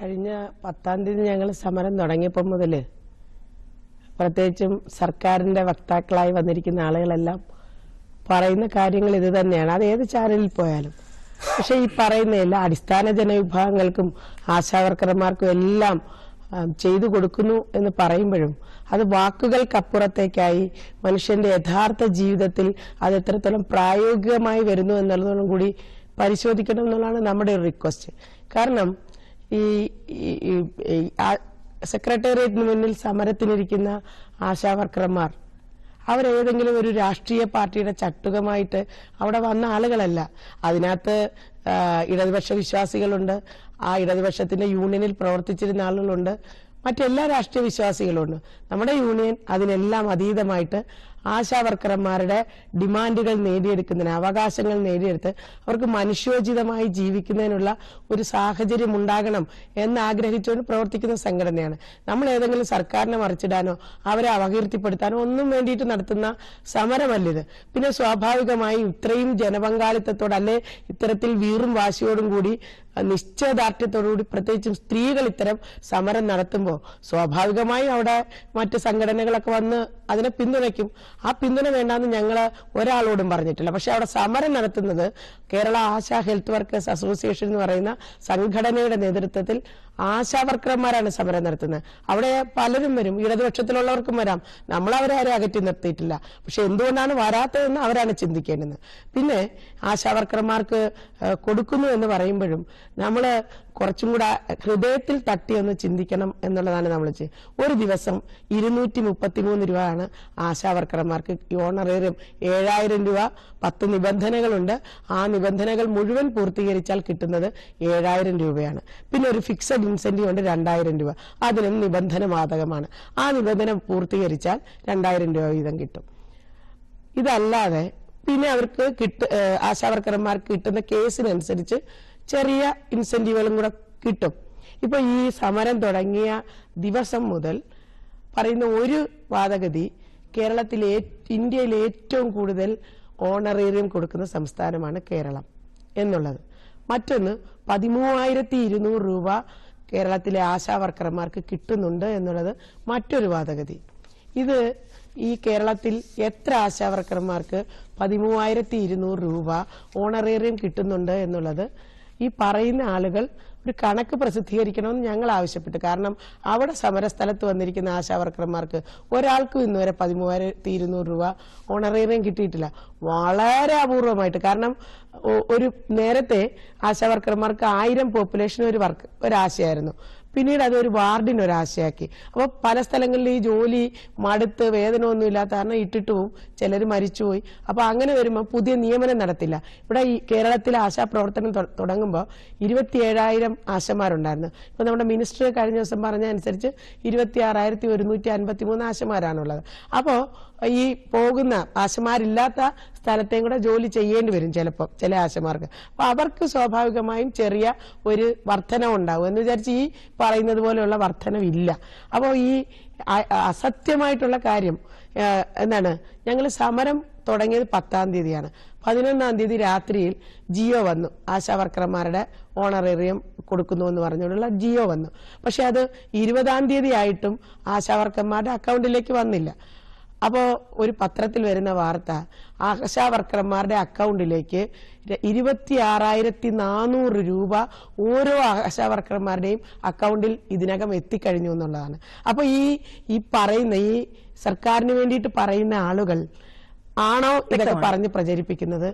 കഴിഞ്ഞ പത്താം തീയതി ഞങ്ങൾ സമരം തുടങ്ങിയപ്പോൾ മുതൽ പ്രത്യേകിച്ചും സർക്കാരിന്റെ വക്താക്കളായി വന്നിരിക്കുന്ന ആളുകളെല്ലാം പറയുന്ന കാര്യങ്ങൾ ഇത് തന്നെയാണ്. അത് ഏത് ചാനലിൽ പോയാലും. പക്ഷേ ഈ പറയുന്ന എല്ലാ അടിസ്ഥാന ജനവിഭാഗങ്ങൾക്കും ആശാവർക്കർമാർക്കും എല്ലാം ചെയ്തു കൊടുക്കുന്നു എന്ന് പറയുമ്പോഴും അത് വാക്കുകൾക്കപ്പുറത്തേക്കായി മനുഷ്യന്റെ യഥാർത്ഥ ജീവിതത്തിൽ അത് എത്രത്തോളം പ്രായോഗികമായി വരുന്നു എന്നുള്ളതോടും കൂടി പരിശോധിക്കണം എന്നുള്ളതാണ് നമ്മുടെ ഒരു റിക്വസ്റ്റ് കാരണം ഈ സെക്രട്ടേറിയറ്റിന് മുന്നിൽ സമരത്തിനിരിക്കുന്ന ആശാവർക്കർമാർ അവരേതെങ്കിലും ഒരു രാഷ്ട്രീയ പാർട്ടിയുടെ ചട്ടുകമായിട്ട് അവിടെ വന്ന ആളുകളല്ല. അതിനകത്ത് ഇടതുപക്ഷ വിശ്വാസികളുണ്ട് ആ ഇടതുപക്ഷത്തിന്റെ യൂണിയനിൽ പ്രവർത്തിച്ചിരുന്ന ആളുകളുണ്ട് മറ്റെല്ലാ രാഷ്ട്രീയ വിശ്വാസികളുണ്ട്. നമ്മുടെ യൂണിയൻ അതിനെല്ലാം അതീതമായിട്ട് ആശാവർക്കർമാരുടെ ഡിമാൻഡുകൾ നേടിയെടുക്കുന്നതിന് അവകാശങ്ങൾ നേടിയെടുത്ത് അവർക്ക് മനുഷ്യോചിതമായി ജീവിക്കുന്നതിനുള്ള ഒരു സാഹചര്യം ഉണ്ടാകണം എന്ന് ആഗ്രഹിച്ചുകൊണ്ട് പ്രവർത്തിക്കുന്ന സംഘടനയാണ്. നമ്മൾ ഏതെങ്കിലും സർക്കാരിനെ മറിച്ചിടാനോ അവരെ അവകീർത്തിപ്പെടുത്താനോ ഒന്നും വേണ്ടിയിട്ട് നടത്തുന്ന സമരമല്ലിത്. പിന്നെ സ്വാഭാവികമായി ഇത്രയും ജനപങ്കാളിത്തത്തോട് അല്ലെ ഇത്തരത്തിൽ വീറും വാശിയോടും കൂടി നിശ്ചയദാർഢ്യത്തോടുകൂടി പ്രത്യേകിച്ചും സ്ത്രീകൾ ഇത്തരം സമരം നടത്തുമ്പോൾ സ്വാഭാവികമായി അവിടെ മറ്റ് സംഘടനകളൊക്കെ വന്ന് അതിനെ പിന്തുണയ്ക്കും. ആ പിന്തുണ വേണ്ടാന്ന് ഞങ്ങൾ ഒരാളോടും പറഞ്ഞിട്ടില്ല. പക്ഷെ അവിടെ സമരം നടത്തുന്നത് Kerala Asha health workers association എന്ന് പറയുന്ന സംഘടനയുടെ നേതൃത്വത്തിൽ ആശാവർക്കർമാരാണ് സമരം നടത്തുന്നത്. അവിടെ പലരും വരും. ഇടതുപക്ഷത്തിലുള്ളവർക്കും വരാം. നമ്മൾ അവരെ ആരും അകറ്റി നിർത്തിയിട്ടില്ല. പക്ഷെ എന്തുകൊണ്ടാണ് വരാത്തതെന്ന് അവരാണ് ചിന്തിക്കേണ്ടത്. പിന്നെ ആശാവർക്കർമാർക്ക് കൊടുക്കുന്നു എന്ന് പറയുമ്പോഴും നമ്മൾ കുറച്ചും കൂടെ ഹൃദയത്തിൽ തട്ടിയൊന്ന് ചിന്തിക്കണം എന്നുള്ളതാണ് നമ്മൾ ചെയ്യുന്നത് ഒരു ദിവസം ഇരുന്നൂറ്റി മുപ്പത്തിമൂന്ന് രൂപയാണ് ആശാവർക്കർമാർക്ക് ഓണറേറിയം ഏഴായിരം രൂപ പത്ത് നിബന്ധനകളുണ്ട്. ആ നിബന്ധനകൾ മുഴുവൻ പൂർത്തീകരിച്ചാൽ കിട്ടുന്നത് ഏഴായിരം രൂപയാണ്. പിന്നെ ഒരു ഫിക്സഡ് ഇൻസെന്റീവ് ഉണ്ട് രണ്ടായിരം രൂപ. അതിനും നിബന്ധന ബാധകമാണ്. ആ നിബന്ധന പൂർത്തീകരിച്ചാൽ രണ്ടായിരം രൂപ വീതം കിട്ടും. ഇതല്ലാതെ പിന്നെ അവർക്ക് കിട്ട ആശാവർക്കർമാർക്ക് കിട്ടുന്ന കേസിനനുസരിച്ച് ചെറിയ ഇൻസെന്റീവുകളും കൂടെ കിട്ടും. ഇപ്പൊ ഈ സമരം തുടങ്ങിയ ദിവസം മുതൽ പറയുന്ന ഒരു വാദഗതി കേരളത്തിലെ ഇന്ത്യയിൽ ഏറ്റവും കൂടുതൽ ഓണറേറിയം കൊടുക്കുന്ന സംസ്ഥാനമാണ് കേരളം എന്നുള്ളത്. മറ്റൊന്ന് പതിമൂവായിരത്തി ഇരുന്നൂറ് രൂപ കേരളത്തിലെ ആശാവർക്കർമാർക്ക് കിട്ടുന്നുണ്ട് എന്നുള്ളത് മറ്റൊരു വാദഗതി. ഇത് ഈ കേരളത്തിൽ എത്ര ആശാവർക്കർമാർക്ക് പതിമൂവായിരത്തി ഇരുന്നൂറ് രൂപ ഓണറേറിയം കിട്ടുന്നുണ്ട് എന്നുള്ളത് ഈ പറയുന്ന ആളുകൾ ഒരു കണക്ക് പ്രസിദ്ധീകരിക്കണമെന്ന് ഞങ്ങൾ ആവശ്യപ്പെട്ടു. കാരണം അവിടെ സമരസ്ഥലത്ത് വന്നിരിക്കുന്ന ആശാവർക്കർമാർക്ക് ഒരാൾക്കും ഇന്നുവരെ പതിമൂവായിരത്തി ഇരുന്നൂറ് രൂപ ഓണറേറിയം കിട്ടിയിട്ടില്ല. വളരെ അപൂർവമായിട്ട്. കാരണം ഒരു നേരത്തെ ആശാവർക്കർമാർക്ക് ആയിരം പോപ്പുലേഷൻ ഒരു വർക്ക് ഒരാശയായിരുന്നു പിന്നീട് അതൊരു വാർഡിന് ഒരാശയാക്കി അപ്പോൾ പല സ്ഥലങ്ങളിൽ ഈ ജോലി മടുത്ത് വേദനയൊന്നും ഇല്ലാത്ത കാരണം ഇട്ടിട്ട് പോവും ചിലർ മരിച്ചുപോയി. അപ്പോൾ അങ്ങനെ വരുമ്പോൾ പുതിയ നിയമനം നടത്തില്ല. ഇവിടെ ഈ കേരളത്തിലെ ആശാപ്രവർത്തനം തുടങ്ങുമ്പോൾ ഇരുപത്തിയേഴായിരം ആശമാരുണ്ടായിരുന്നു. ഇപ്പോൾ നമ്മുടെ മിനിസ്റ്റർ കഴിഞ്ഞ ദിവസം പറഞ്ഞ അനുസരിച്ച് ഇരുപത്തി ആറായിരത്തി ഒരുന്നൂറ്റി അൻപത്തി മൂന്ന് ആശമാരാണുള്ളത്. അപ്പോ ഈ പോകുന്ന ആശമാരില്ലാത്ത സ്ഥലത്തെയും കൂടെ ജോലി ചെയ്യേണ്ടി വരും ചിലപ്പോൾ ചില ആശമാർക്ക്. അപ്പൊ അവർക്ക് സ്വാഭാവികമായും ചെറിയ ഒരു വർധനം ഉണ്ടാവും എന്ന് വിചാരിച്ച് ഈ പറയുന്നത് പോലെയുള്ള വർധനവില്ല അപ്പോൾ ഈ അസത്യമായിട്ടുള്ള കാര്യം എന്താണ് ഞങ്ങൾ സമരം തുടങ്ങിയത് പത്താം തീയതിയാണ്. പതിനൊന്നാം തീയതി രാത്രിയിൽ ജിയോ വന്നു. ആശാ വർക്കർമാരുടെ ഓണറേറിയം കൊടുക്കുന്നു എന്ന് പറഞ്ഞുകൊണ്ടുള്ള ജിയോ വന്നു. പക്ഷെ അത് ഇരുപതാം തീയതി ആയിട്ടും ആശാ വർക്കർമാരുടെ അക്കൗണ്ടിലേക്ക് വന്നില്ല. അപ്പോൾ ഒരു പത്രത്തിൽ വരുന്ന വാർത്ത ആശാ വർക്കർമാരുടെ അക്കൗണ്ടിലേക്ക് ഇരുപത്തി ആറായിരത്തി നാനൂറ് രൂപ ഓരോ ആശാ വർക്കർമാരുടെയും അക്കൗണ്ടിൽ ഇതിനകം എത്തിക്കഴിഞ്ഞു എന്നുള്ളതാണ്. അപ്പോൾ ഈ ഈ പറയുന്ന ഈ സർക്കാരിന് വേണ്ടിയിട്ട് പറയുന്ന ആളുകൾ ആണോ ഇതൊക്കെ പറഞ്ഞ് പ്രചരിപ്പിക്കുന്നത്?